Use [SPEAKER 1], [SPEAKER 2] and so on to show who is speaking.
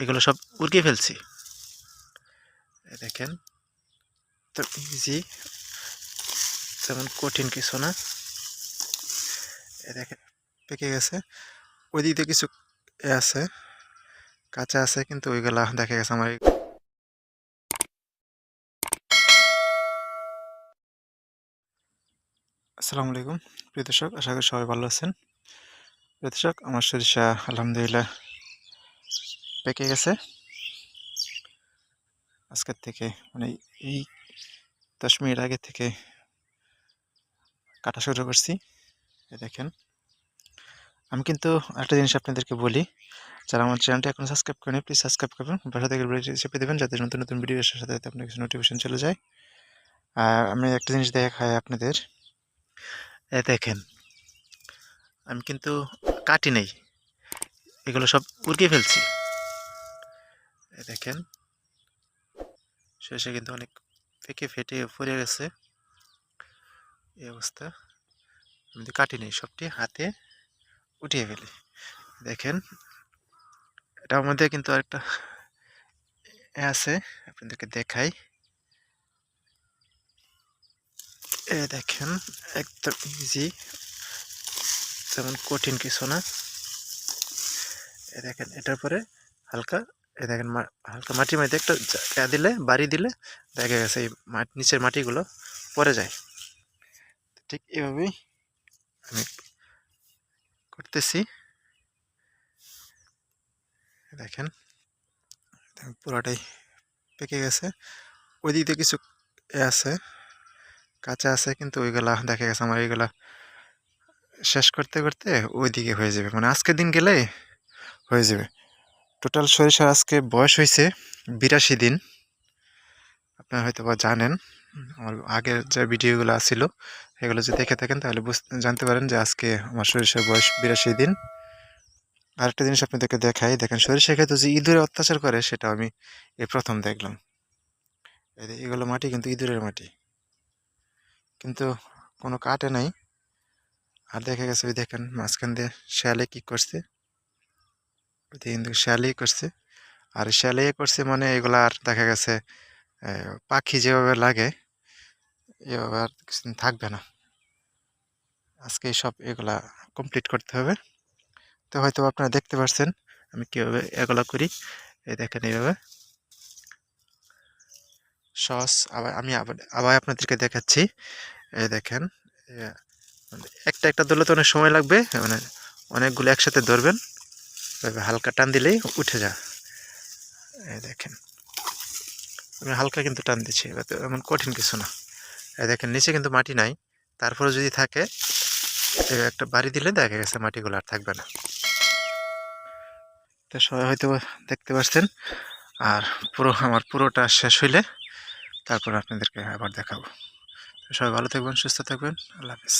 [SPEAKER 1] এগুলো সব উড়কে ফেলছি। দেখেন, তো ইজি তেমন কঠিন কিছু না। দেখেন, পেকে গেছে। ওই দিক কিছু এ আছে, কাঁচা আছে, কিন্তু ওইগুলা দেখা গেছে আমার আসসালামু আলাইকুম, প্রিয় দর্শক, আশা করি সবাই ভালো আছেন। প্রিয় দর্শক, আমার সরিষা আলহামদুলিল্লাহ। পেকে গেছে। আজকের থেকে মানে এই দশ মিনিট আগে থেকে কাটা শুরু করছি। দেখেন। আমি কিন্তু একটা জিনিস আপনাদেরকে বলি, যারা আমার চ্যানেলটি এখন সাবস্ক্রাইব করেন প্লিজ সাবস্ক্রাইব করবেন। পাশে থেকে চেপে দেবেন, যাতে নতুন নতুন ভিডিও আসার সাথে সাথে আপনার কাছে নোটিফিকেশন চলে যায়। আর আমি একটা জিনিস দেখাই আপনাদের। এ দেখেন। আমি কিন্তু কাটি নেই। এগুলো সব উড়কে ফেলছি। দেখেন শেষে কিন্তু অনেক পেকে ফেটে পড়ে গেছে। এই অবস্থা। আমি তো কাটি নেই, সবটি হাতে উঠিয়ে ফেলি। দেখেন এটা মধ্যে কিন্তু আরেকটা আছে, আপনাদেরকে দেখাই। এ দেখেন, একদম ইজি তেমন কঠিন কিছু না। এ দেখেন, এটার পরে হালকা এ দেখেন হালকা মাটির মধ্যে একটা দিলে, বাড়ি দিলে দেখা গেছে এই নিচের মাটিগুলো পড়ে যায়। ঠিক এভাবেই আমি করতেছি। দেখেন দেখেন পুরোটাই পেকে গেছে। ওই দিক দিয়ে কিছু এ আছে, কাঁচা আছে, কিন্তু ওইগুলা দেখা গেছে আমার এইগুলা শেষ করতে করতে ওই দিকে হয়ে যাবে। মানে আজকের দিন গেলে হয়ে যাবে। টোটাল সরিষার আজকে বয়স হয়েছে বিরাশি দিন। আপনারা হয়তো বা জানেন, আমার আগের যে ভিডিওগুলো ছিল এগুলো যদি দেখে থাকেন তাহলে বুঝতে জানতে পারেন যে আজকে আমার সরিষার বয়স বিরাশি দিন। আরেকটা জিনিস আপনাদেরকে দেখাই, দেখেন সরিষা খেতে যে ইঁদুরে অত্যাচার করে সেটা আমি এই প্রথম দেখলাম। এগুলো মাটি কিন্তু ইঁদুরের মাটি। কিন্তু কোনো কাটে নাই। আর দেখা গেছে দেখেন মাঝখান দিয়ে শেয়ালে কি করছে। কিন্তু শেয়ালেই করছে। আর শেয়ালে করছে মানে এগুলো আর দেখা গেছে পাখি যেভাবে লাগে, এভাবে আর কিছুদিন থাকবে না। আজকে সব এগুলা কমপ্লিট করতে হবে। তো হয়তো আপনারা দেখতে পাচ্ছেন আমি কীভাবে এগুলা করি। এই দেখেন এইভাবে। সস আবার আমি আবার আবার আপনাদেরকে দেখাচ্ছি। এই দেখেন মানে একটা একটা ধরলে তো অনেক সময় লাগবে মানে অনেকগুলো একসাথে ধরবেন। এভাবে হালকা টান দিলেই উঠে যা এই দেখেন। আমি হালকা কিন্তু টান দিচ্ছি, এবার এমন কঠিন কিছু না। এই দেখেন, নিচে কিন্তু মাটি নাই। তারপরে যদি থাকে একটা বাড়ি দিলে দেখা গেছে মাটিগুলো আর থাকবে না। তো সবাই হয়তো দেখতে পাচ্ছেন আর পুরো, আমার পুরোটা শেষ হইলে তারপর আপনাদেরকে আবার দেখাবো। সবাই ভালো থাকবেন, সুস্থ থাকবেন, আল্লাহ হাফিজ।